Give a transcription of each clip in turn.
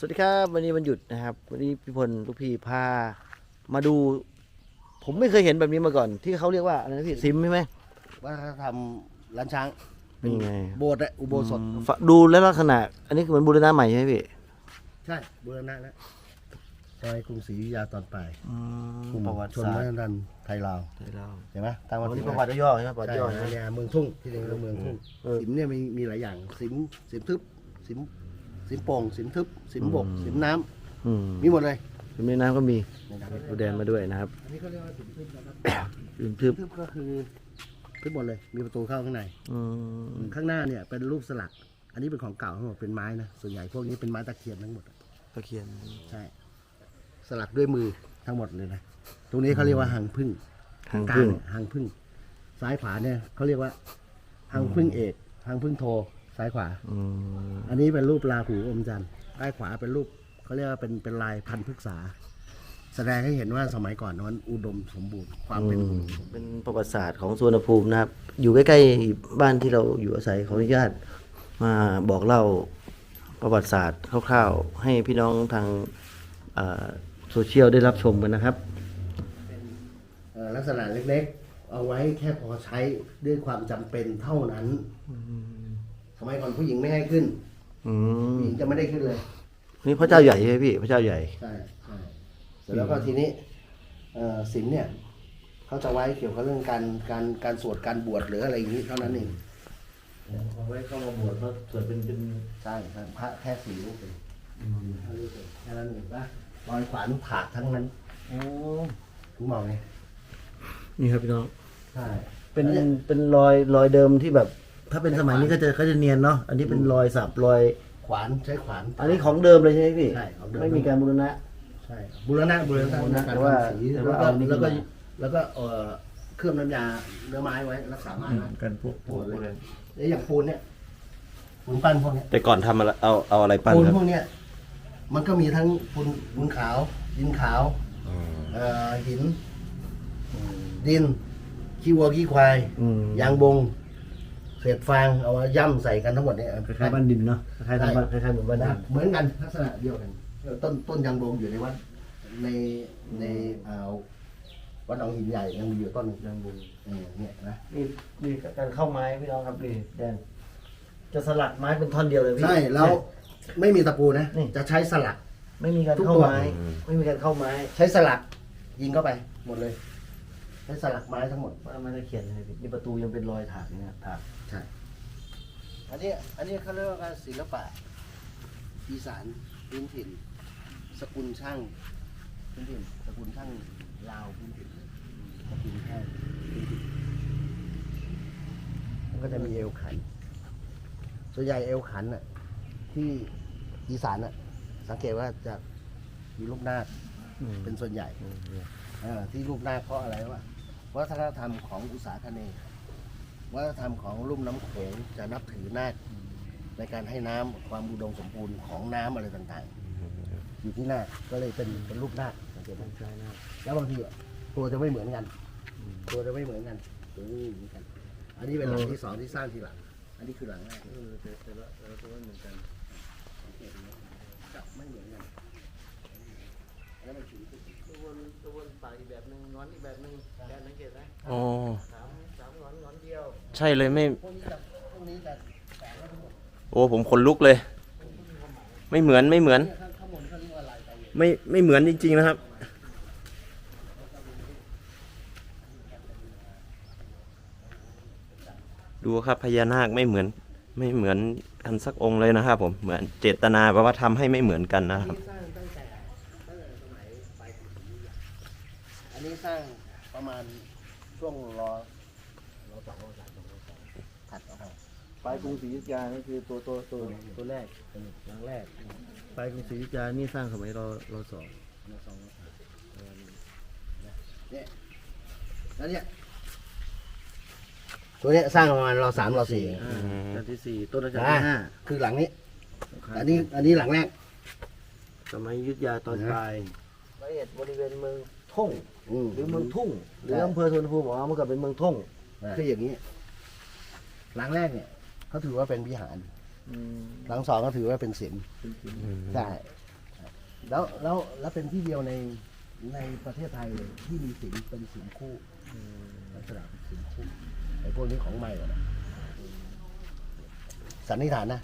สวัสดีครับ วันนี้วันหยุดนะครับ วันนี้พี่พลลูกพี่พามาดู ผมไม่เคยเห็นแบบนี้มาก่อน ที่เขาเรียกว่าอะไรนะพี่ซิมใช่ไหมวัฒนธรรมล้านช้างเป็นไงโบสถ์อะอุโบสถอืมฝดูแล้วลักษณะ อันนี้คือเหมือนบูรณะใหม่ใช่ไหมพี่ใช่บูรณะแล้วซอยกรุงศรีอยุธยาตอนปลายอืมกลุ่มประวัติชนศาสวัตฒร์นธรรมไทยลาวไทยเราเห็นไหมตามวัวันนนี้ที่ประวัติย่อใช่ไหมประวัติใช่ย่อใช่ไหมเนี่ยเมืองทุ่งที่เรียกว่าเมืองทุ่งเออ สิมเนี่ยมีมีหลายอย่างสิมสิมทึบสิม สิมโป่งสิมทึบสิมบกอืม สิมน้ำอืมมีหมดเลยสิมในน้ำก็มีนะครับดูแดนมาด้วยนะครับอันนี้เขาเรียกว่าสิมทึบนะครับสิมทึสิบมทึบก็คือทึบหมดเลย มีประตูเข้าข้างใน อืมข้างหน้าเนี่ยเป็นรูปสลัก อันนี้เป็นของเก่าทั้งหมดเป็นไม้นะ ส่วนใหญ่พวกนี้เป็นไม้ตะเคียนทั้งหมด ตะเคียน ใช่ สลักด้วยมือทั้งหมดเลยนะ ตรงนี้เขาเรียกว่าหางพึ่งทางกลาพึ่งเนี่ยหางพึ่ง ซ้ายขวาเนี่ยเขาเรียกว่าหางพึ่งเอกหางพึ่งโท ซ้ายขวา อืมอันนี้เป็นรูปราหูอมจันทร์ใต้ขวาเป็นรูปเขาเรียกว่าเป็นเป็นลายพันธุ์พฤกษา แสดงให้เห็นว่าสมัยก่อนนั้นอุดมสมบูรณ์ความเป็นอืมเป็นประวัติศาสตร์ของสุวรรณภูมินะครับ อยู่ใกล้ๆบ้านที่เราอยู่อาศัยขออนุญาตมาบอกเล่าประวัติศาสตร์คร่าวๆ ให้พี่น้องทางเอ่อโซเชียลได้รับชมกันนะครับ เอ่อลักษณะเล็กๆ เอาไว้แค่พอใช้ด้วยความจำเป็นเท่านั้น สมัยก่อนผู้หญิงไม่ให้ขึ้นอืมผู้หญิงจะไม่ได้ขึ้นเลย นี่พระเจ้าใหญ่ใช่ไหมพี่ พระเจ้าใหญ่ ใช่ใช่เสร็จแล้วก็ทีนี้เอ่อศีลเนี่ยเขาจะไว้เกี่ยวกับเรื่องการการการสวดการบวชหรืออะไรอย่างนี้เท่านั้นเองเอาไว้เข้ามาบวชก็สวดเป็นเป็นใช่ครับพระแค่สี่รูปเองแค่รูปเองแค่นั้นเองปะรอยขวานถากทั้งนั้นโอ้คุณมองไงนี่ครับพี่น้อง ใช่เป็นเป็นรอยรอยเดิมที่แบบ ถ้าเป็นสมัยนี้ก็จะก็จะเนียนเนาะอันนี้เป็นรอยสับรอย ขวานใช้ขวาน อันนี้ของเดิมเลยใช่ไหมพี่ใช่ของเดิม ไม่มีการบูรณะ ใช่บุรณะบุรณะบูรณะการแต่ว่าทำสีแต่แล้วว่าก็เอานี่แล้วก็ขึ้นมา แล้วก็เอ่อเคลือบน้ำยาเนื้อไม้ไว้รักษาไม้ไว้กันพวกพวกแล้วอย่างปูนเนี่ยปูนปั้นพวกเนี้ยแต่ก่อนทำอะไรเอาเอาอะไรปั้นปูนครับพวกเนี้ยมันก็มีทั้งปูนปูนขาวดินขาวเอ่อหิน ดิน ขี้วัวขี้ควาย อืมยางบง เศษฟางเอามาย่ำใส่กันทั้งหมดเนี่ยคล้ายๆบ้านดินเนาะคล้ายๆทางบ้านคล้ายๆเหมือนบ้านดินะนเหมือนกันลักษณะเดียวกันเออต้นต้นยางบงอยู่ในวัดในในอ่าวัดหนองหินใหญ่ยังมีอยู่ต้นหนึ่งยางบุญเออเนี่ยนะนี่นี่การเข้าไม้พี่น้องครับนี่แดนจะสลักไม้เป็นท่อนเดียวเลยพี่ใช่แล้วไม่มีตะปูนะนี่จะใช้สลัก ไม่มีการทุกเข้าตัวไม้ ไม่มีการเข้าไม้ ใช้สลักยิงเข้าไปหมดเลยใช้สลักไม้ทั้งหมดว่ามันจะเขียนเลยพี่นี่ประตูยังเป็นรอยถากอย่างเงี้ยถากใช่อันนี้อันนี้เขาเรียกว่าการศิลปะอีสานพื้นถิ่น สกุลช่างพื้นถิ่นสกุลช่างลาวพื้นถิ่นสกุลช่างพื้นถิ่นมันก็จะมีเอวขันส่วนใหญ่เอวขันน่ะที่อีสานน่ะสังเกตว่าจะมีรูปนาคเป็นส่วนใหญ่เอ่อที่รูปนาคเพราะอะไรวะ วัฒนธรรมของอุตสาคเนย์วัฒนธรรมของลุ่มน้ำโขงจะนับถือนาคในการให้น้ำความอุดมสมบูรณ์ของน้ำอะไรต่างๆ อยู่ที่นาคก็เลยเป็นเป็นรูปนาคสังเกตไหมแล้วบางทีอะตัวจะไม่เหมือนกัน ตัวจะไม่เหมือนกันตัวนี้เหมือนกัน อันนี้เป็นหลังที่สองที่สร้างทีหลัง อันนี้คือหลังแรกแต่ละแต่ละตัวไม่เหมือนกันสังเกตดูจับไม่เหมือนกันแล้วมันถึง ตัววนตัววนปากอีกแบบหนึ่งงอนอีกแบบหนึ่งแดนสังเกตไหมอ๋อสามสามงอนงอนเดียวใช่เลยไม่ พวกนี้จะพวกนี้จะแตกแล้วทั้งหมดโอ้ผมขนลุกเลย ไม่เหมือนไม่เหมือน เนี่ยข้างข้างบนเขาเรียกว่าลายไตรไม่ไม่เหมือนจริง ๆ นะครับ ดูครับพญานาคไม่เหมือน ไม่เหมือนกันสักองค์เลยนะครับผมเหมือนเจตนาแปลว่าทำให้ไม่เหมือนกันนะครับนี่สร้างตั้งแต่ตั้งแต่สมัยปลายกรุงศรีอยุธยาอันนี้สร้าง ประมาณช่วงรอรอสองรอสามรอสองถัดออกมาปลายกรุงศรีอยุธยานี่คือตัวตัวตัวตัวแรกเป็นหลังแรกปลายกรุงศรีอยุธยานี่สร้างสมัยรอรอสองรอสองรอสามเนี่ยแล้วเนี่ยตัวเนี้ยสร้างประมาณรอสามรอสี่อ่ารัชกาลที่สี่ต้นรัชกาลอ่าที่ห้าคือหลังนี้อันนี้อันนี้หลังแรกสมัยอยุทธยาตอนปลายละเอียดบริเวณเมือง ท่งอืมหรือเมืองทุ่งหรืออำเภอสุวรรณภูมิบอกว่าเมื่อก่อนเป็นเมืองท่งคืออย่างนี้ หลังแรกเนี่ยเขาถือว่าเป็นวิหารหลังสองก็ถือว่าเป็นศิลป์ใช่แล้วแล้วแล้วเป็นที่เดียวในในประเทศไทยเลยที่มีสินเป็นสินคู่ลักษณะเป็นสินคู่ไอ้พวกนี้ของใหม่อะนะสันนิษฐานนะ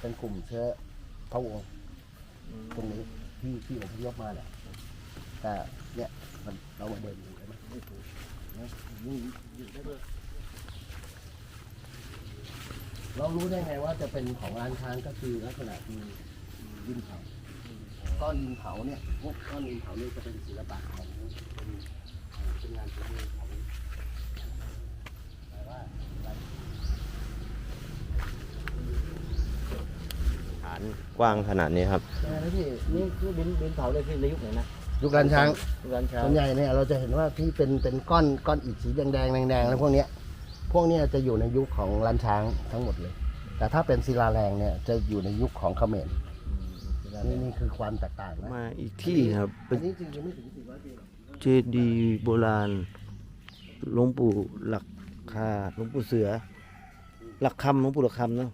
เป็นกลุ่มเชื้อพระวงศ์ตรงนี้ที่ที่อพยพมาเนี่ย แต่เนี่ยมันเรามาเดินดูได้ไหมไม่ถูกนะนี่อยู่ได้ด้วยเรารู้ได้ไงว่าจะเป็นของร้านค้างก็คือลักษณะมีดินเผาก้อนดินเผาเนี่ยพวกก้อนดินเผานี่จะเป็นศิลปะของเป็นเอ่อเป็นงานฝีมือของแต่ว่าอะไรฐานกว้างขนาดนี้ครับใช่แล้วพี่นี่คือดินดินเผาเลยคือในยุคไหนนะ ยุคร้านช้างร้านช้างส่วนใหญ่เนี่ยเราจะเห็นว่าที่เป็นเป็นก้อนก้อนอิฐสีแดงแดงแดงๆแล้วพวกเนี้ยพวกเนี้ยจะอยู่ในยุคของล้านช้างทั้งหมดเลย แต่ถ้าเป็นศิลาแรงเนี่ยจะอยู่ในยุคของเขมรนี่นี่คือความแตกต่างนะมาอีกที่ครับอัเป็นนนี้จริงๆไม่ถึงสี่ร้อยปีหรอกเจดีย์โบราณหลวงปู่หลักคาหลวงปู่เสือ หลักคำหลวงปู่หลักคำเนาะ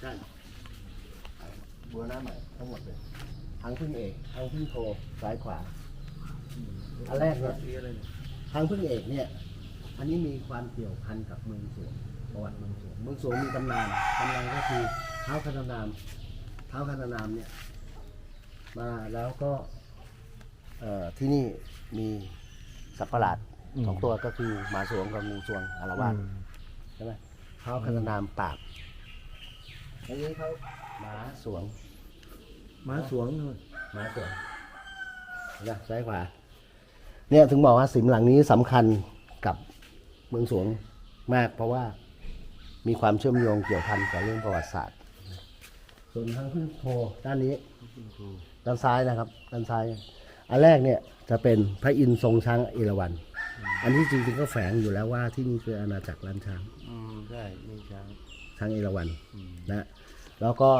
ใช่บัวหน้าใหม่ทั้งหมดเลยทางพึ่งเอกทางพึ่งโทซ้ายขวา อันแรกเนี่ยทางพึ่งเอกเนี่ย อันนี้มีความเกี่ยวพันกับเมืองสวงประวัติเมืองสวงเมืองสวงมีตำนานตำนานก็คือเท้าคันนามเท้าคันนามเนี่ย มาแล้วก็ที่นี่มีสัตว์ประหลาดสองตัวก็คือหมาสวงกับงูสวงอารวาสใช่ไหมเท้าคันนามปราบอันนี้เขาหมาสวง ม้าสวงหมาสวงนะซ้ายขวาเนี่ยถึงบอกว่าสิมหลังนี้สำคัญกับเมืองสวงมาก เพราะว่ามีความเชื่อมโยงเกี่ยวพันกับเรื่องประวัติศาสตร์ ส่วนทางพึ่งโพด้านนี้ด้านซ้ายนะครับ ด้านซ้าย อันแรกเนี่ยจะเป็นพระอินทร์ทรงช้างเอราวัณอันนี้จริงๆก็แฝงอยู่แล้วว่าที่นี่คืออาณาจักรล้านช้างอืมใช่นี่ช้างช้างเอราวัณนะแล้วก็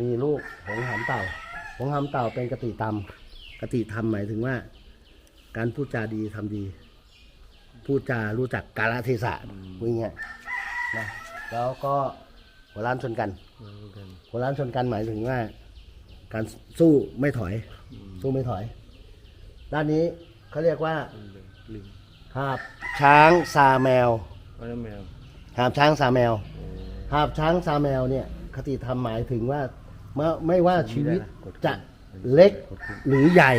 มีลูกหงส์หามเต่าหงส์หามเต่าเป็นกติธรรมกติธรรมหมายถึงว่า การพูดจาดีทำดี พูดจารู้จักกาลเทศะพูดง่ายๆนะแล้วก็หัวล้านชนกัน หัวล้านชนกันหมายถึงว่า การสู้ไม่ถอย สู้ไม่ถอย ด้านนี้เขาเรียกว่าลิงหาบช้างซาแมวว่าแล้วแมวหาบช้างซาแมวหาบช้างซาแมวเนี่ยคติธรรมหมายถึงว่า เมื่อไม่ว่าชีวิตจะเล็กหรือใหญ่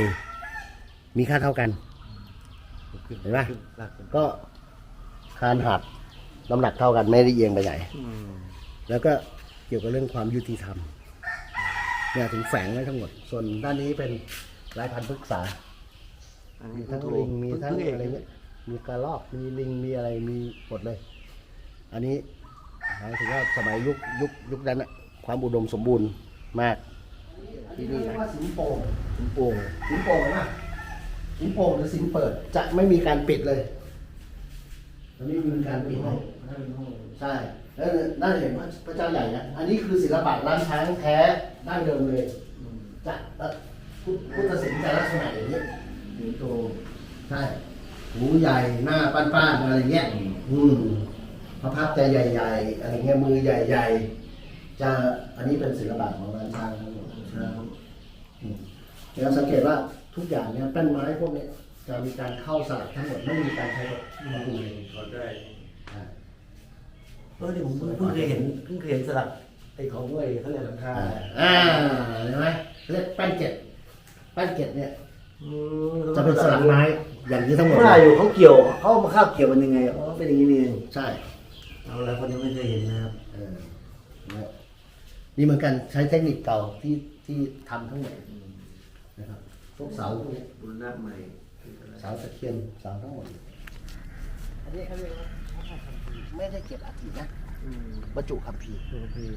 มีค่าเท่ากันขึ้นเห็นไหมขึ้ลากขึ้นก็คานหักน้ำหนักเท่ากันไม่ได้เอียงไปไหนอืมแล้วก็เกี่ยวกับเรื่องความยุติธรรมเนี่ยถึงแฝงไว้ทั้งหมด ส่วนด้านนี้เป็นลายพันธุ์พฤกษาอันมีนี้ทั้งลิงมีทั้งอะไรเงี้ยมีกระรอกมีลิงมีอะไรมีหมดเลย อันนี้หมายถึงว่าสมัยยุคยุคยุคนั้นอะความอุดมสมบูรณ์ มาก ที่นี่นะสิงโป่งสิงโป่งสิงโป่งนะสิงโป่งหรือสิงเปิด จะไม่มีการปิดเลยมันไม่มีการปิดเลยใช่แล้วน่าจะเห็นพระเจ้าใหญ่นะอันนี้คือศิลปะล้านช้างแท้ดั้งเดิมเลยจะพุทพุทธศิลป์จะลักษณะอย่างนี้สิงโตใช่หูใหญ่หน้าป้านๆอะไรเงี้ยอืมพระพักตร์จะใหญ่ ๆ อะไรเงี้ยมือใหญ่ ๆ จะอันนี้เป็นศิลปะของร้านช้างทั้งหมดนะครับอืมเดี๋ยวสังเกตว่าทุกอย่างเนี่ยแป้นไม้พวกเนี้ยจะมีการเข้าสลักทั้งหมดไม่มีการใช้วัตถุเลยถอดได้อ่าเออเดี๋ยวผมเพิ่งเพิ่งเคยเห็นเพิ่งเคยเห็นสลักไอ้ของไอ้เขาเรียกหลังคาอ่าเห็นไหมเรียกแป้นเกล็ดแป้นเกล็ดเนี่ยอืมจะเป็นสลักไม้อย่างนี้ทั้งหมดว่าอยู่เขาเกี่ยวเขาเอามาคาบเกี่ยวมันยังไงอ๋อเป็นอย่างนี้นี่เองใช่เอาละคนยังไม่เคยเห็นนะครับเออ เนี่ยนี่เหมือนกันใช้เทคนิคเก่าที่ที่ทำทั้งหมดนะครับพวกเสาพวกนี้บุญนาคใหม่เสาตะเคียนเสาทั้งหมดอันนี้เขาเรียกว่าพระธาตุคัมภีร์ไม่ได้เก็บอัฐินะอืมบรรจุคัมภีร์ดูพี่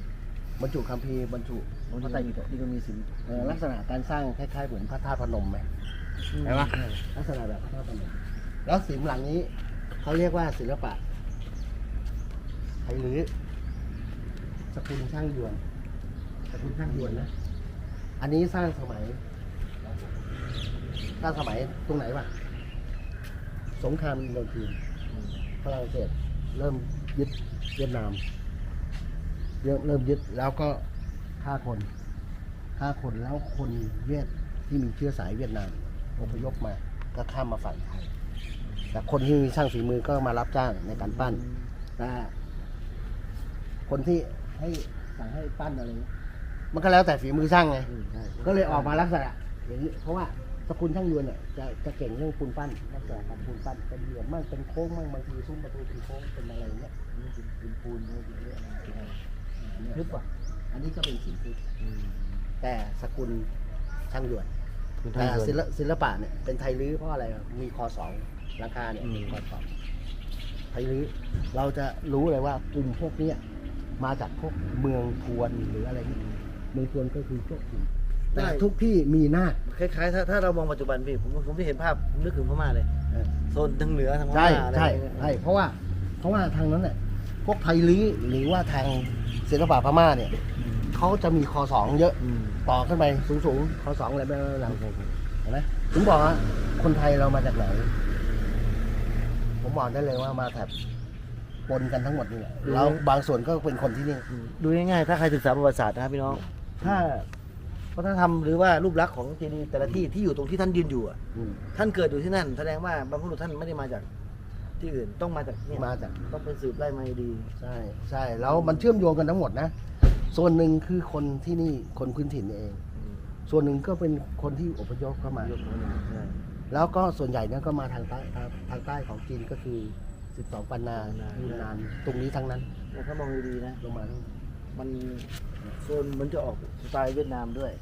บรรจุคัมภีร์บรรจุพระไตรปิฎกนี่ก็มีสิงเอ่อลักษณะการสร้างคล้ายๆเหมือนพระธาตุพนมไหมเห็นปะลักษณะแบบพระธาตุพนมแล้วศิลป์หลังนี้เขาเรียกว่าศิลปะไทยลื้อสกุลช่างยวน สกุลช่างยวนนะ อันนี้สร้างสมัย สร้างสมัยตรงไหนวะสงครามอินโดจีนฝรั่งเศสเริ่มยึดเวียดนามเริ่มเริ่มยึดแล้วก็ฆ่าคนฆ่าคนแล้วคนเวียดที่มีเชื้อสายเวียดนามอพยพมาก็ข้ามมาฝั่งไทยแต่คนที่มีช่างฝีมือก็มารับจ้างในการปั้นแต่คนที่ให้สั่งให้ปั้นอะไรเงี้ย มันก็แล้วแต่ฝีมือช่างไง ก็เลยออกมาลักษณะอย่างนี้ เพราะว่าสกุลช่างยวนเนี่ยจะจะเก่งเรื่องปูนปั้นลักษณะการปูนปั้นเป็นเหลี่ยมมั่งเป็นโค้งมั่งบางทีซุ้มประตูเป็นโค้งเป็นอะไรอย่างเงี้ยนี่เป็นเป็นปูนนี่เป็นเรื่องอะไรเป็นอะไรทึบอะอันนี้ก็เป็นสีทึบแต่สกุลช่างยวนคุณแต่ท่านศิลปศิลปะเนี่ยเป็นไทยลื้อเพราะอะไรอะมีคอสองราคาเนี่ยเป็นคอสองไทยลื้อเราจะรู้เลยว่ากลุ่มพวกเนี้ยมาจากพวกเมืองทวนหรืออะไรนี่ เมืองทวนก็คือพวกกลุ่มแต่ทุกที่มีนาค คล้ายๆถ้าถ้าเรามองปัจจุบันพี่ผมผมได้เห็นภาพผมนึกถึงพม่าเลยเออ โซนทางเหนือทางพใช่ม่าอะไรใช่อย่างเงี้ย ใช่เพราะว่าเพราะว่าทางนั้นเนี่ยพวกไทยลื้อหรือว่าทางศิลปะพม่าเนี่ยเขาจะมีคอสองเยอะอืม ต่อขึ้นไปสูงสูงๆคอสองอะไรแบบนั้นเห็นไหมผมบอกว่าคนไทยเรามาจากไหน ผมบอกได้เลยว่ามาแถบปนกันทั้งหมดนี่แหละแล้วบางส่วนก็เป็นคนที่นี่ ดูง่ายๆ ถ้าใครศึกษาประวัติศาสตร์นะครับพี่น้อง ถ้าวัฒนธรรมหรือว่ารูปลักษณ์ของเจดีย์แต่ละที่ที่อยู่ตรงที่ท่านยืนอยู่อะอืม ท่านเกิดอยู่ที่นั่น แสดงว่าบรรพบุรุษท่านไม่ได้มาจากที่อื่นต้องมาจากเนี่ยมาจาก ต้องเป็นสืบไล่มาดี ใช่ใช่แล้วมันเชื่อมโยงกันทั้งหมดนะส่วนหนึ่งคือคนที่นี่คนพื้นถิ่นเองส่วนหนึ่งก็เป็นคนที่อพยพเข้ามา ยกมาใช่แล้วก็ส่วนใหญ่เนี่ยก็มาทางใต้ทางทางใต้ของจีนก็คือ 12 ปันนายูนาน ตรงนี้ทั้งนั้นแล้วถ้ามองดีๆนะ ลงมาทั้งมัน โซนมันจะออกสไตล์เวียดนามด้วย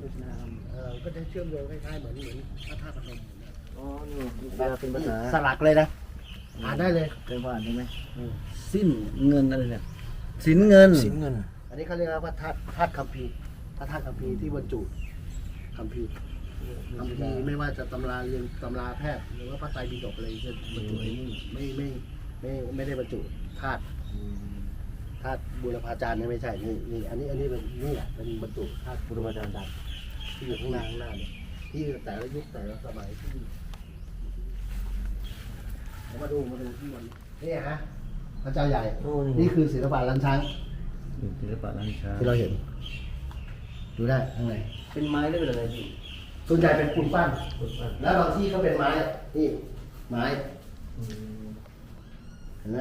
เวียดนามเออก็จะเชื่อมโยงคล้ายๆเหมือนเหมือนพระธาตุพนมอ๋อนี่เวลาเป็นภาษาสลักเลยนะอ่านได้เลยเคยผ่านใช่ไหมอืมสิ้นเงินอะไรเนี่ยสินเงิน สินเงิน อันนี้เขาเรียกว่าธาตุธาตุคัมภีร์พระธาตุคัมภีร์ที่บรรจุคัมภีร์คัมภีร์ไม่ว่าจะตำราเรียนตำราแพทย์หรือว่าพระไตรปิฎกอะไรจะบรรจุไอ้นี่ไม่ไม่ไม่ไม่ได้บรรจุธาตุ ธาตุบุรพาจารย์เนี่ยไม่ใช่นี่นี่อันนี้อันนี้เป็นนี่แหละเป็นบรรจุธาตุบุรพาจารย์ดัที่อยู่ข้างหน้าข้างหน้าเนี่ยที่แต่ละยุคแต่ละสมัยที่เอามาดูมาดูที่มันนี่ฮะพระเจ้าใหญ่โอ้นี่คือศิลปะลันช้างศิลปะล้านช้างที่เราเห็น ดูได้ข้างในเป็นไม้ได้เป็นอะไรพี่ส่วนใหญ่เป็นปูนปั้นแล้วบางที่ก็เป็นไม้นี่ไม้เห็นไหม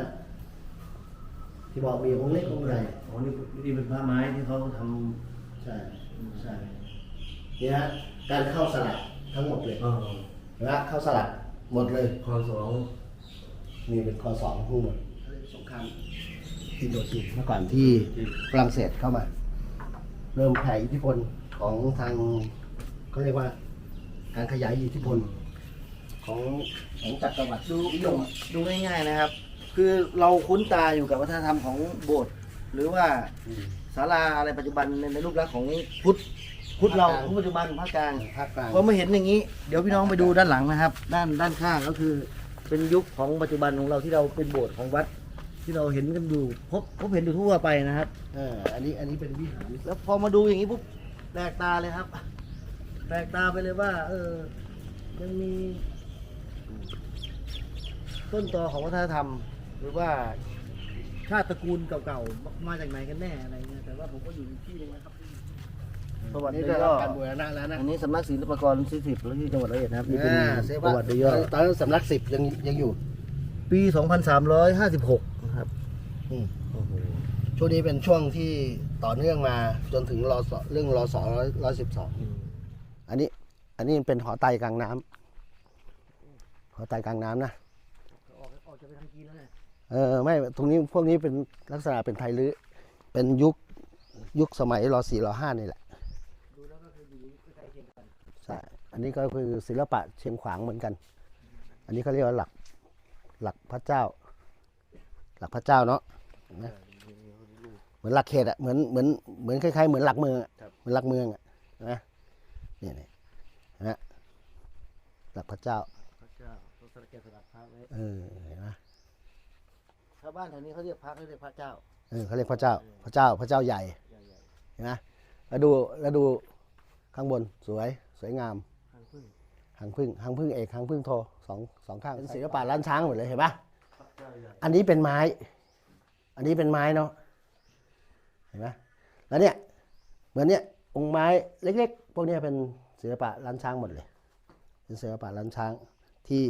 ที่บอกมีองค์เล็กองค์ใหญ่อ๋อนี่นี่เป็นผ้าไม้ที่เขาทใช่ใช่นี่ฮะการเข้าสลักทั้งหมดเลยำอ๋อเห็นไหมเข้าสลักหมดเลยคอสองนี่เป็นข้อสองคู่หมดสงครามอินโดจีนเมื่อก่อนที่ฝรั่งเศสเข้ามา เริ่มแผ่อิทธิพลของทางเขาเรียกว่า การขยายอิทธิพลของของจักรวรรดินิยมอะดูง่าย ๆ นะครับ คือเราคุ้นตาอยู่กับวัฒนธรรมของโบสถ์หรือว่าศาลาอะไรปัจจุบันในในรูปลักษณ์ของพุทธพุทธเราพุทธปัจจุบันภาคกลางภาคกลางพอมาเห็นอย่างนี้ เดี๋ยวพี่น้องไปดูด้านหลังนะครับ ด้านด้านข้างก็คือเป็นยุคของปัจจุบันของเราที่เราเป็นโบสถ์ของวัด ที่เราเห็นกันอยู่พบพบเห็นอยู่ทั่วไปนะครับเอออันนี้อันนี้เป็นวิหารแล้วพอมาดูอย่างนี้ปุ๊บแปลกตาเลยครับแปลกตาไปเลยว่า เออยังมีต้นตอของวัฒนธรรม หรือว่าชาติตระกูลเก่าๆ มาจากไหนกันแน่อะไรเงี้ยแต่ว่าผมก็อยู่ที่นึงนะครับประวัตินี่โดได้ยรัย่บอการบูรณะแล้วนะอันนี้สำนักศิลปากรสิสิบแล้วที่จังหวัดร้อยเอ็ดนะครับนี่เป็นอ่าเซประว่าวัติโดยย่อตอนนั้นสำนักสิบยังยังอยู่ปี 2356นะครับอืมโอ้โหช่วงนี้เป็นช่วงที่ต่อเนื่องมาจนถึงรอสเรื่องรอสองร้อยสิบสองอันนี้ อันนี้เป็นหอไตกลางน้ำหอไตกลางน้ำนะ ออกออกจะไปทางจีนแล้วเนี่ย เออไม่ตรงนี้พวกนี้เป็นลักษณะเป็นไทยลื้อเป็นยุคยุคสมัยรอสี่รอห้านี่แหละดูแล้วก็คืออยู่ใกล้ๆเคียงกันใช่อันนี้ก็คือศิลปะเชียงขวางเหมือนกัน อันนี้เขาเรียกว่าหลักหลักพระเจ้า หลักพระเจ้าเนาะนะเหมือนหลักเขตอะเหมือนเหมือนเหมือนคล้ายๆเหมือนหลักเมืองอะเหมือนหลักเมืองอะนะเนี่ยเนี่ยนะหลักพระเจ้าพระเจ้าตัวสระแกะสลักพระไว้เออเห็นไหม ชาวบ้านแถวนี้เขาเรียกพระเขาเรียกพระเจ้า เออเขาเรียกพระเจ้า พระเจ้า พระเจ้าใหญ่ ใหญ่เห็นไหมแล้วดูแล้วดูข้างบนสวยสวยงาม ๆทางพึ่งหางพึ่งหางพึ่งเอกหางพึ่งโทสองสองข้างเป็นศิลปะล้านช้างหมดเลยเห็นปะอันนี้เป็นไม้ อันนี้เป็นไม้เนาะเห็นไหมแล้วเนี่ยเหมือนเนี่ยองค์ไม้เล็ก ๆ พวกเนี้ยเป็นศิลปะล้านช้างหมดเลย เป็นศิลปะล้านช้างที่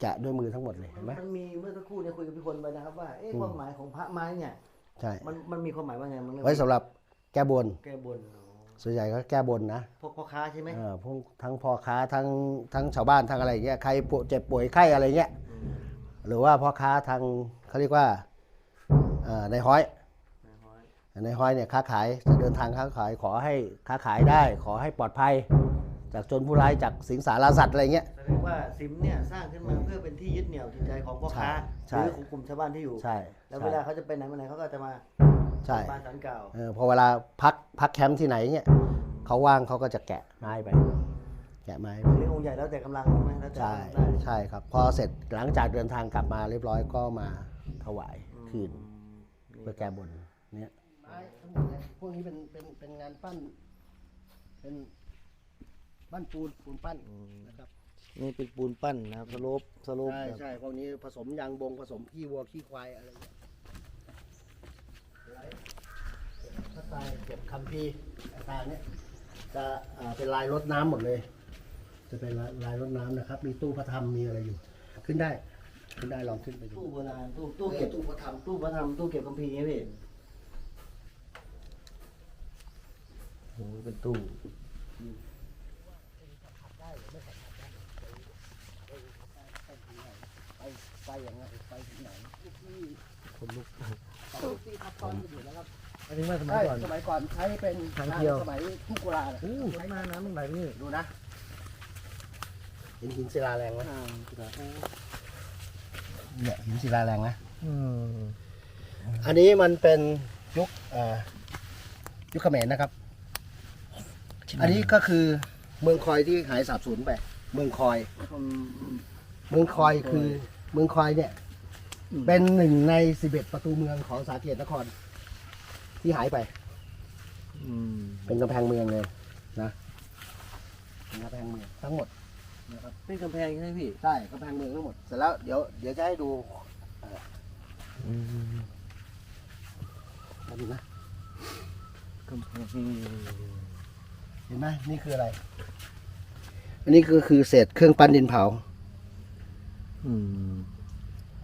แกะด้วยมือทั้งหมดเลยเห็นไหมมันมีเมื่อสักครู่เนี่ยคุยกับพี่พลไปนะครับว่าเอ๊ะความหมายของพระไม้เนี่ยใช่มันมันมีความหมายว่าไงมันเรื่องไว้สำหรับแก้บนแก้บนอ๋อส่วนใหญ่ก็แก้บนนะพวกพ่อค้าใช่ไหมเออพวกทั้งพ่อค้าทั้งทั้งชาวบ้านทั้งอะไรอย่างเงี้ยใครป่วยเจ็บป่วยไข้อะไรเงี้ยหรือว่าพ่อค้าทางเขาเรียกว่าเอ่อในห้อยน้อยในห้อยเนี่ยค้าขายจะเดินทางค้าขายขอให้ค้าขายได้ ขอให้ปลอดภัย จากโจรผู้ร้ายจากสิงสารสัตว์อะไรเงี้ย แสดงว่าซิมเนี่ยสร้างขึ้นมาเพื่อเป็นที่ยึดเหนี่ยวจิตใจของพ่อค้าใช่หรือของกลุ่มชาวบ้านที่อยู่ ใช่แล้วใช่เวลาเขาจะไปไหนมาไหนเขาก็จะมาใช่ บ้านสันเก่าเออพอเวลาพักพักแคมป์ที่ไหนเนี่ยเขาว่างเขาก็จะแกะไม้ไป แกะไม้ไปเรื่ององค์ใหญ่แล้วแต่กำลังใช่ไหมแล้วแต่ใช่ได้ใช่ครับ พอเสร็จหลังจากเดินทางกลับมาเรียบร้อยก็มาถวายคืนเพื่อแก้บนเนี่ยไม้ทั้งหมดเนี่ยพวกนี้เป็นเป็นเป็นงานปั้น เป็น ปั้นปูนปูนปั้นนะครับนี่เป็นปูนปั้นนะครับสโลปสโลปใช่แบบใช่พวกนี้ผสมยางบงผสมขี้วัวขี้ควายอะไรเงี้ยพระตายเก็บคัมภีร์ต่างๆเนี่ยจะอ่าเป็นลายรดน้ำหมดเลย จะเป็นลายลายรดน้ำนะครับ มีตู้พระธรรมมีอะไรอยู่ ขึ้นได้ ขึ้นได้ลองขึ้นไปดูตู้โบราณตู้ตู้เก็บตู้พระธรรมตู้พระธรรมตู้เก็บคัมภีร์ไงพี่ โอ้โหเป็นตู้ ไปไปอย่างไรไปถึงไหนคนลุกที่ทับซ้อนกันอยู่นะครับหมายถึงว่าสมัยใช่ก่อน สมัยก่อนใช้เป็นทางเที่ยว สมัยทุกโบราณอะโอ้ใช้มาน้ำมันไหลนี่ดูนะเห็นหินศิลาแรงไหมเนี่ยหินศิลาแรงนะ อืมอันนี้มันเป็นยุคเอ่อยุคเขมรนะครับ อันนี้ก็คือเมืองคอยที่หายสาบสูญไป เมืองคอยเมืองคอยคือ เมืองคอยเนี่ย เป็นหนึ่งในสิบเอ็ดประตูเมืองของสาเกตนคร ที่หายไป อืมเป็นกำแพงเมืองเลยนะเป็นกำแพงเมืองทั้งหมดนะครับเป็นกำแพงใช่ไหมพี่ ใช่กำแพงเมืองทั้งหมดเสร็จแล้วเดี๋ยวเดี๋ยวจะให้ดูมาดูนะ กำแพงเห็นไหมนี่คืออะไร อันนี้ก็คือเศษเครื่องปั้นดินเผา อืม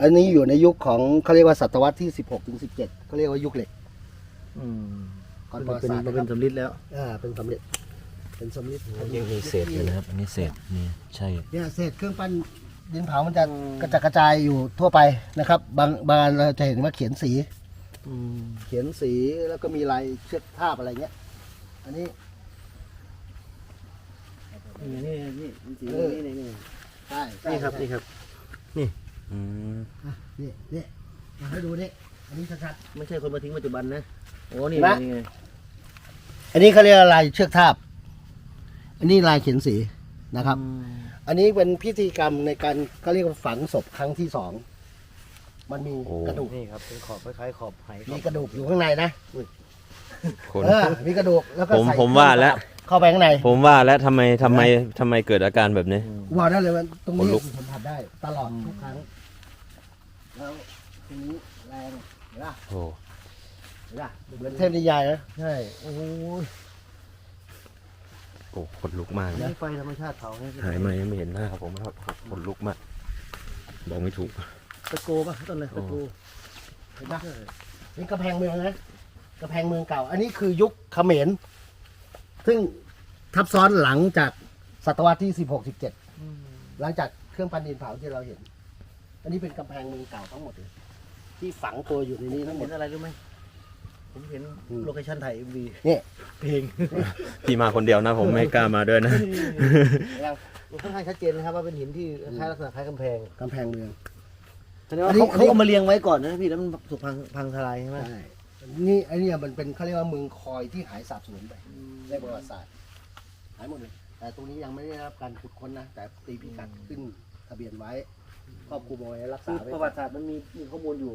อันนี้อยู่ในยุคของเขาเรียกว่าศตวรรษที่16ถึง17เขาเรียกว่ายุคเหล็กอืมก่อนปมัระนวัเป็นติศาสตร์มันนะคเป็รันบสำริดแล้ว อ่าเป็นสำเร็จ เป็นสำริดยังมีเศษอยู่นะครับ อันนี้เศษนี่ใช่ เนี่ยเศษเครื่องปั้นดินเผามันจะกระจัดกระจายอยู่ทั่วไปนะครับ บางบางอันเราจะเห็นว่าเขียนสี อืมเขียนสีแล้วก็มีลายเชือกภาพอะไรเงี้ย อันนี้ นี่นี่นี่นี่สีเออนี่นี่นี่ใช่ใช่นี่ครับใช่นี่ครับ อืมอะนี่นี่มาให้ดูนี่อันนี้ชัดไม่ใช่คนมาทิ้งปัจจุบันนะโอ้นี่เห็นไหมนี่ไงๆอันนี้เขาเรียกว่าลายเชือกทาบ อันนี้ลายเขียนสีนะครับ อืมอันนี้เป็นพิธีกรรมในการเขาเรียกว่าฝังศพครั้งที่สอง มันมีกระดูก นี่ครับเป็นขอบคล้ายๆขอบไหมีกระดูกอยู่ข้างในนะคน เออมีกระดูกแล้วก็ผมใส่ผมว่าแล้ว เข้าไปข้างในผมว่าแล้วทำไมทำไมทำไมเกิดอาการแบบนี้ ว่าได้เลยว่าตรงขนี้นลุก สัมผัสได้ตลอดทุกครั้ง แล้วตรงนี้แรงเห็นป่ะโอ้เห็นป่ะเหมือนเทพนิยายนะใช่โอ้ยโหขนลุกมากนี่ไฟธรรมชาติเผาให้หายมายังไม่เห็นหน้าครับผมครับขนลุกมากบอกไม่ถูก ตะโกป่ะต้นเลยตะโกเห็นป่ะนี่กระแพงเมืองนะกระแพงเมืองเก่า อันนี้คือยุคเขมร ซึ่งทับซ้อนหลังจากศตวรรษที่สิบหกสิบเจ็ดหลังจากเครื่องปั้นดินเผาที่เราเห็น อันนี้เป็นกำแพงเมืองเก่าทั้งหมดเลยที่ฝังตัวอยู่ในนี้ทั้งหมเห็ดนอะไรรู้ไหมผมเห็นอืมโลเคชั่นถ่ายเอ็มวีนี่เพลงพี่มาคนเดียวนะผมไม่กล้ามาด้วยนะแล้วมันค่อนข้างชัดเจนนะครับว่าเป็นหินที่คล้ายลักษณะคล้ายกำแพงกำแพงเมือง แสดงว่าอันนี้เขาอันนี้ เขาเอามาเรียงไว้ก่อนนะพี่แล้วมันถูกพังพังทลายใช่ไหมใช่ นี่ไอเนี่ยมันเป็นเขาเรียกว่าเมืองคอยที่หายสาบสูญไปในประวัติศาสตร์หายหมดเลยแต่ตรงนี้ยังไม่ได้รับการขุดค้นนะแต่ตีพิกัดขึ้นทะเบียนไว้ครอบคลุมเอาไว้รักคืษาอไว้ประวัติศาสตร์มันมีมีข้อมูลอยู่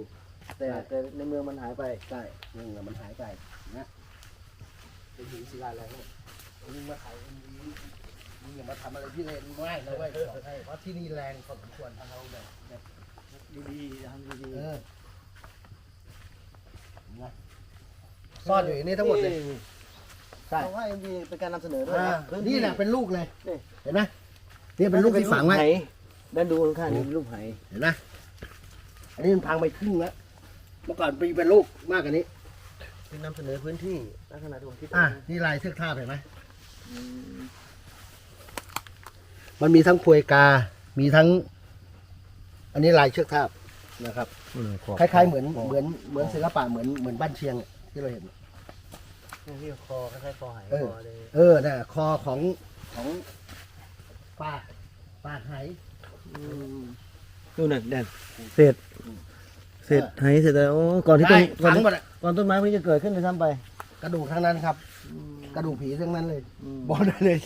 แต่ใช่แต่ในเมืองมันหายไปใช่เมืองน่ะมันหายไปนะเป็นหินศิลาแรงเนี่ยผมมาถ่าย MV มึงอย่ามาทำอะไรพี่เลนไม่นะเว้ยบอกให้เพราะที่นี่แรงพอสมควรเอาแบบแบบดีๆทำดีเออนะ ซ่อนอยู่ในนี้ทั้งหมดเลย ใช่เพราะว่าเอ็มวีเป็นการนำเสนอด้วยอ่าพื้นี่แหละเป็นลูกเลยนี่เห็นไหมนี่เป็นลูกที่ฝังไว้ไหด้านดูข้างๆนี่เป็นรูปไหเห็นไหมอันนี้มันพังไปครึ่งแล้ว เมื่อก่อนปีเป็นลูกมากกว่านี้ เป็นนำเสนอพื้นที่ ลักษณะที่ผมคิดอะนี่ลายเชือกทาบเห็นไหม มันมีทั้งพวยกา มีทั้ง อันนี้ลายเชือกทาบนะครับ คล้ายๆเหมือนเหมือนเหมือนศิลปะเหมือนเหมือนบ้านเชียงอะที่เราเห็น ที่คอคล้ายๆคอไหเออคอเลยเออน่ะคอของของป้าป้าไหนู่นน่ะแดนเสร็จเสร็จไหเสร็จแล้วโอ้ก่อนที่ต้ใช่นก่อนฝังที่หมดอะ ก่อนต้นไม้มันจะเกิดขึ้นเลยซ้ำไป กระดูกทั้งนั้นครับ กระดูกผีทั้งนั้นเลยอืม บอกได้เลย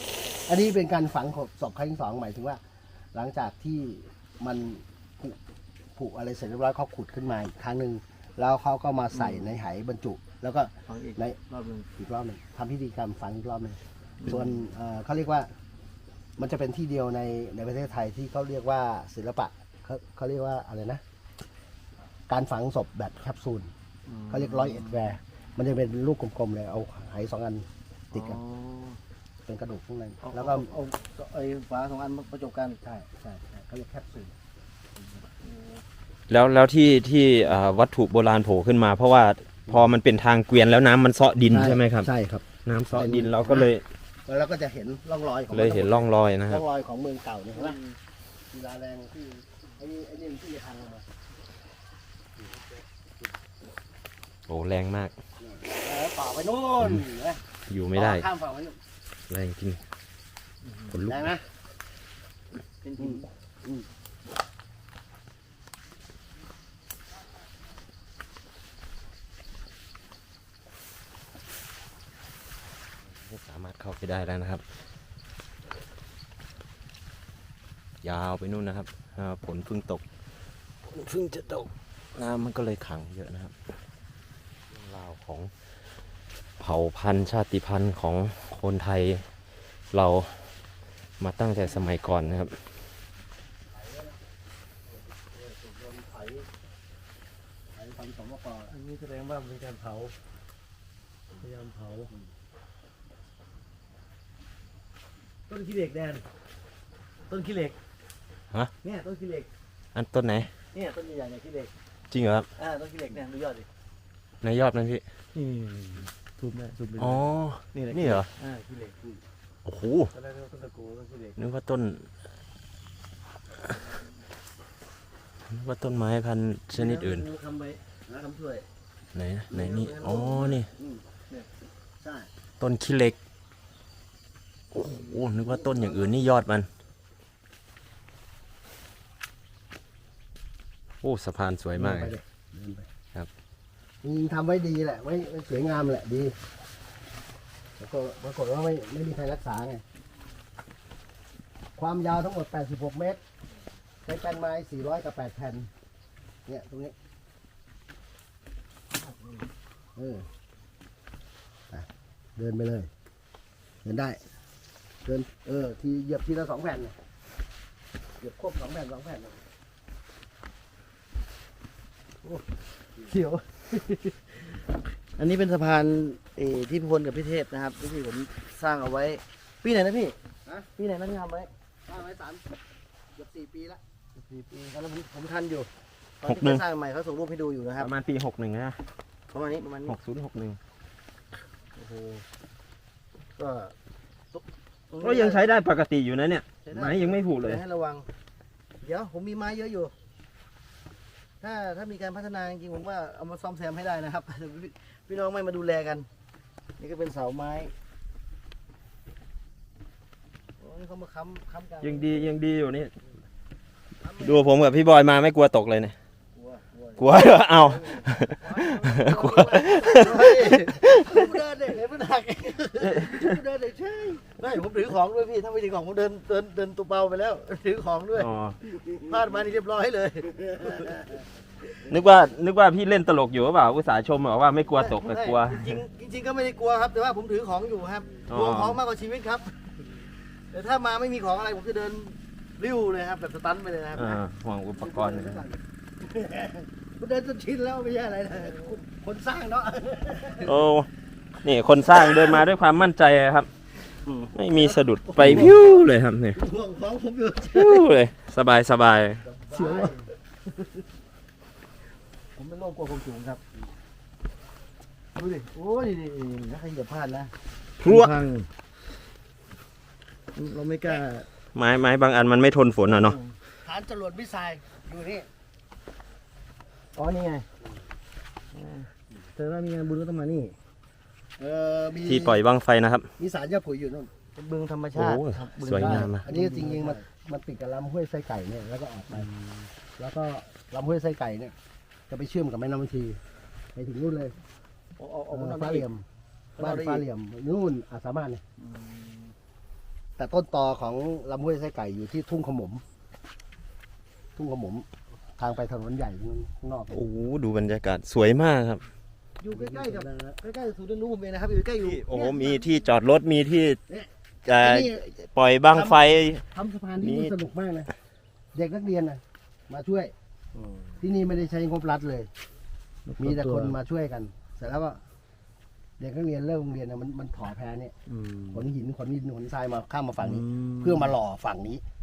อันนี้เป็นการฝังศพครั้งที่สองหมายถึงว่า หลังจากที่มันผุ ผุอะไรเสร็จเรียบร้อยเขาขุดขึ้นมาอีกครั้งหนึ่งแล้วเขาก็มาใส่ในไหบรรจุ แล้วก็ฟังอีกในรอบหนึ่งอีกรอบหนึ่งทำพิธีกรรมฝังอีกรอบหนึ่งส่วนเอ่อเขาเรียกว่ามันจะเป็นที่เดียวในในประเทศไทยที่เขาเรียกว่าศิลปะเขาเขาเรียกว่าอะไรนะ การฝังศพแบบแคปซูลเขาเรียกร้อยเอ็ดแวร์มันจะเป็นลูกกลมๆเลยเอาไหสองอันติดกัน อ๋อ เป็นกระดูกข้างในเอาแล้แล้ววก็ก็เอาไอ้ฝาสองอันมาประจบกัน ใช่ใช่ใช่เขาเรียกแคปซูล แล้วแล้วที่ที่เอ่อวัตถุโบราณโผล่ขึ้นมา เพราะว่าพอมันเป็นทางเกวียนแล้วน้ำมันเซาะดินใช่ไหมครับ ใช่ครับ น้ำเซาะดินเราก็เลยแล้วเราก็จะเห็นร่องรอยของเลยเห็นร่องรอยนะคร่รับองรอยของเมืองเก่าเนี่ยเห็นไหมศิลาแรงที่ไอ้นี่ไอ้นี่มันที่จะทางลงมาโอ้แรงมากแล้วต่อไปนู่นนะอยู่ไม่ได้ต่อข้ามฝั่งไปนู่นแรงจริงขนลุกได้ไหมเป็นหินไม่สามารถ เข้าไปได้แล้วนะครับ ยาวไปนู่นนะครับอ่าฝนเพิ่งตกฝนเพิ่งจะตกน้ำมันก็เลยขังเยอะนะครับเรื่องราวของเผ่าพันธุ์ชาติพันธุ์ของคนไทยเรามาตั้งแต่สมัยก่อนนะครับไถไถทำสมกอันนี้แสดงว่าเป็นการเผาพยายามเผา ต้นขี้เหล็กแดน ต้นขี้เหล็กฮะ เนี่ยต้นขี้เหล็ก อันต้นไหน เนี่ยต้นใหญ่ๆเนี่ยขี้เหล็ก จริงเหรอครับอ่าต้นขี้เหล็กเนี่ยดูยอดดิ ในยอดนั้นพี่ นี่ซูมได้ซูมไปดูอ๋อ นี่แหละนี่เหรอ อ่าขี้เหล็กโอ้โห ตอนแรกเรียกว่าต้นตะโกต้นขี้เหล็ก นึกว่าต้น นึกว่าต้นไม้พันธุ์ชนิดอื่นดูคำไปคำช่วยไหนนะไหนนี่ อ๋อ นี่ใช่ ต้นขี้เหล็ก โอ้โหนึกว่าต้นอย่างอื่นนี่ยอดมัน โอ้สะพานสวยมาก เดินเลยไปเดินไปครับ จริงๆทำไว้ดีแหละไว้ไว้สวยงามแหละดีแล้วก็ปรากฏว่าไม่ไม่มีใครรักษาไง ความยาวทั้งหมด 86 เมตรใช้แผ่นไม้ 400 กับ 8 แผ่น เนี่ย ตรงนี้เอออะเดินไปเลย เดินได้ เดินเออ ทีเหยียบทีละสองแผ่นน่ะเหยียบควบสองแผ่นสองแผ่นน่ะเขียว อันนี้เป็นสะพานเออที่พี่พลกับพี่เทพนะครับที่ผมสร้างเอาไว้ ปีไหนนะพี่ฮะ ปีไหนนะที่ทำไว้สร้างไว้สามเกือบสี่ปีแล้วสี่ปีตอนนั้นผมผมทันอยู่ตอนหกที่หนึ่งเขาสร้างใหม่เขาส่งรูปให้ดูอยู่นะครับประมาณปีหกหนึ่งนะประมาณนี้ประมาณนี้ หกศูนย์หกหนึ่งโอ้โหก็ตตร ก็ยังใช้ได้ปกติอยู่นะเนี่ยใช้ด้ไม้ยังไม่ผุเลย แต่ให้ระวัง เดี๋ยวผมมีไม้เยอะอยู่ ถ้าถ้ามีการพัฒนาจริงๆผมว่าเอามาซ่อมแซมให้ได้นะครับ พี่พี่น้องไม่มาดูแลกัน นี่ก็เป็นเสาไม้โอ้นี่เขามาค้ำค้ำกันยังดียังดีอยู่นี่ดูผมกับพี่บอยมาไม่กลัวตกเลยเนี่ยกลัวกลัวกลัวเหรอเอา กลัว เฮ้ยกูเดินเด็กเลยมันหนักกูเดินเด็กใช่ ไม่ผมถือของด้วยพี่ถ้าไม่ถือของผมเดินเดินเดินตัวเบาไปแล้ว ถือของด้วยอ๋อ พลาดมานี่เรียบร้อยเลยนึกว่านึกว่าพี่เล่นตลกอยู่หรือเปล่าอุตส่าห์ชมบอกว่าไม่กลัวตกแต่กลัว จริงๆจริง ๆ ก็ไม่ได้กลัวครับ แต่ว่าผมถือของอยู่ครับอ๋อ กลัวของมากกว่าชีวิตครับ แต่ถ้ามาไม่มีของอะไรผมจะเดินริ้วเลยครับแบบสตันไปเลยนะครับอ่าห่วงอุปกรณ์เลยมันเดินจนชินแล้วไม่ใช่อะไรนะคนสร้างเนาะ โอ้นี่คนสร้างเดินมาด้วยความมั่นใจครับ ไม่มีสะดุดไปพิ้วเลยครับเนี่ยห่วงของผมอยู่พิ้วเลย สบายสบายเสียวอะผมเป็นโรคกลัวความสูงครับดูดิโอ้ยนี่นี่นี่ถ้าใครเหยียบพลาดนะพรวพังเราไม่กล้าไม้ไม้บางอันมันไม่ทนฝนอะเนาะฐานจรวดมิสไซล์อยู่นี่อ๋อนี่ไงแต่ว่ามีงานบุญก็ต้องมานี่ เออมีที่ปล่อยบังไฟนะครับ มีสารยาผุยอยู่นู่นเป็นบึงธรรมชาติโอ้ครับบึงสวยงามนะ อันนี้จริงๆมันมันติดกับลำห้วยไส้ไก่เนี่ยแล้วก็ออกไป แล้วก็ลำห้วยไส้ไก่เนี่ย จะไปเชื่อมกับแม่น้ำบัญชีไปถึงนู่นเลยออกออกออกเอมาอทำฟ้าได้เหลี่ยมบ้านฟ้าเหลี่ยมนู่นอาจสามารถเนี่ยแต่ต้นตอของลำห้วยไส้ไก่อยู่ที่ทุ่งขมม ทุ่งขมม ทางไปถนนใหญ่ข้างนอก โอ้โหดูบรรยากาศสวยมากครับ อยู่ใกล้ๆกับใกล้ๆศูนย์เรียนรู้ผมเองนะครับอยู่ใกล้อยู่โอ้โหมีที่จอดรถมีที่จะนี่ปล่อยบังไฟ ทำสะพานที่นี่นี่สนุกมากนะเด็กนักเรียนนะมาช่วย ที่นี่ไม่ได้ใช้งบรัฐเลย มีแต่คนมาช่วยกัน เสร็จแล้วก็เด็กนักเรียนเลิกโรงเรียนนะมันมันถอแพเนี่ยอืมขนหินขนหินขนทรายมาข้ามมาฝั่งนี้มเพื่อมาหล่อฝั่งนี้ใช่ไหม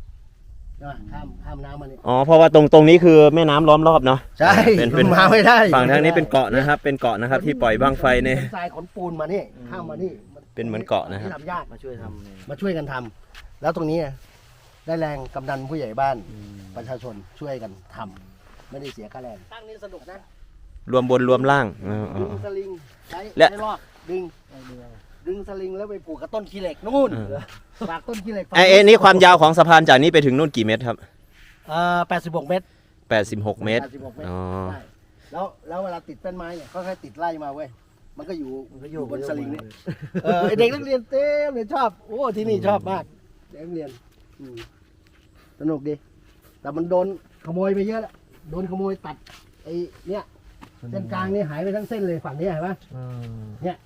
ข้ามข้ามน้ำมาเนี่ย อ๋อเพราะว่าตรงตรงนี้คือแม่น้ำล้อมรอบเนาะใช่เป็นเป็นมาไม่ได้ ฝั่งทางนี้เป็นเกาะนะครับ เป็นเกาะนะครับ ที่ปล่อยบังไฟเนี่ยขทรายขนปูนมานี่ข้ามมานี่เป็นเหมือนเกาะนะครับ ที่ทำยากมาช่วยทำเนี่ยมาช่วยกันทำแล้วตรงนี้ได้แรงกำนันผู้ใหญ่บ้านประชาชนช่วยกันทำไม่ได้เสียค่าแรงตั้งนี้สนุกนะรวมบนรวมล่างอ๋ออ๋ดึองสลิงใช้และใช้รอกดึง ดึงสลิงแล้วไปผูกกับต้นขี้เหล็กนู่นเออฝากต้นขี้เหล็กไอ้ไอ้นี่ความยาวของสะพานจากนี้ไปถึงนู่นกี่เมตรครับ เอ่อแปดสิบหกเมตร86 เมตรแปดสิบหกเมตรอ๋อ ใช่แล้วแล้วเวลาติดต้นไม้เนี่ยก็ค่อยๆติดไล่มาเว้ยมันก็อยู่มันก็ออยู่ยู่บนสลิงเนี่ยเออไอ้เด็กนักเรียนเต็มเลยชอบโอ้ที่นี่ชอบมากเด็กนักเรียนอืมสนุกดี แต่มันโดนขโมยไปเยอะแล้วโดนขโมยตัดไอ้เนี่ยเส้นกลางนี่หายไปทั้งเส้นเลยฝั่งนี้เห็นปะอืมเนี่ย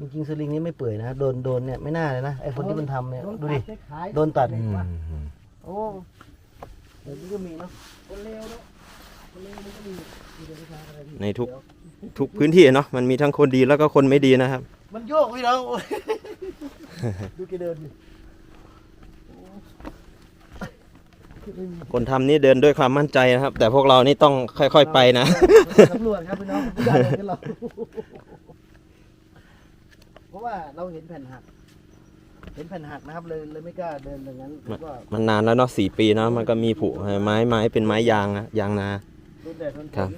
จริงๆสลิงนี้ไม่เปื่อยนะ โดนโดนเนี่ยไม่น่าเลยนะไอ้คนที่มันทำเนี่ยโดนดูตัดิดได้ขายโดนตัดอืมโอ้เดี๋ยวนี้ก็มีเนาะคนเลวเนาะคนเลวมันก็มีมีแต่ผู้ชายอะไรที่ในทุกทุกพื้นที่เนาะมันมีทั้งคนดีแล้วก็คนไม่ดีนะครับ มันโยกพี่น้องโอ้ยดูแกเดินดิคนทำนี่เดินด้วยความมั่นใจนะครับ แต่พวกเรานี่ต้องค่อย ๆ ไปนะสำรวจครับพี่น้องไม่ได้เลยกันเราเพ ราะว่าเราเห็นแผ่นหัก เห็นแผ่นหักนะครับ เลยเลยไม่กล้าเดินอย่างนั้นก็มันนานแล้วเนาะสี่ปีเนาะมันก็มีผุไม้ไม้เป็นไม้ยางนะยางนา โดนแดดโดนฝครับ น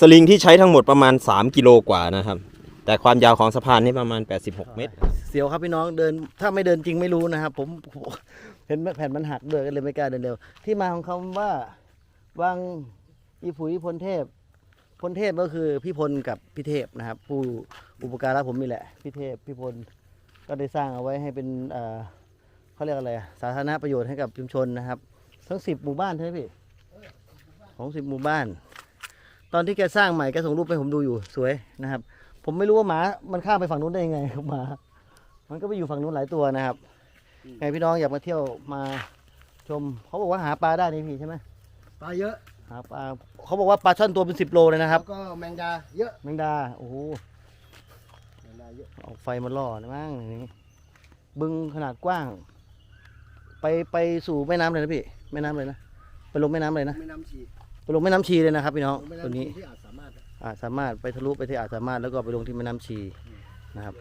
สลิงที่ใช้ทั้งหมดประมาณ 3 กิโลกว่านะครับ แต่ความยาวของสะพานนี่ประมาณ 86 เมตร เสียวครับพี่น้องเดิน ถ้าไม่เดินจริงไม่รู้นะครับ ผมเห็นแผ่นมันหักด้วยก็เลยไม่กล้าเดินเร็ว ที่มาของคำว่าวังอีผุยพลเทพ พลเทพก็คือพี่พลกับพี่เทพนะครับ ผู้อุปการะผมนี่แหละพี่เทพพี่พลก็ได้สร้างเอาไว้ให้เป็นเขาเรียกอะไรสาธารณประโยชน์ให้กับชุมชนนะครับ ทั้งสิบหมู่บ้านใช่ไหมพี่ของสิบหมู่บ้าน ตอนที่แกสร้างใหม่แกส่งรูปให้ผมดูอยู่สวยนะครับ ผมไม่รู้ว่าหมามันข้ามไปฝั่งนู้นได้ยังไงครับหมา มันก็ไปอยู่ฝั่งนู้นหลายตัวนะครับไงพี่น้องอยากมาเที่ยวมาชมเขาบอกว่าหาปลาได้นี่พี่ใช่ไหมปลาเยอะ หาปลาเขาบอกว่าปลาช่อนตัวเป็นสิบโลเลยนะครับ แล้วก็แมงดาเยอะแมงดา โอ้โห แมงดาเยอะเอาไฟมาล่อนะมั้งอย่างนี้ บึงขนาดกว้าง ไปไปสู่แม่น้ำเลยนะพี่ แม่น้ำเลยนะ ไปลงแม่น้ำเลยนะ ไม่น้ำชีไปลงแม่น้ำชีเลยนะครับพี่น้อง ไม่ตัวน้ำนี้ชีที่อาจสามารถอาจสามารถไปทะลุไปที่อาจสามารถแล้วก็ไปลงที่แม่น้ำชีนะครับ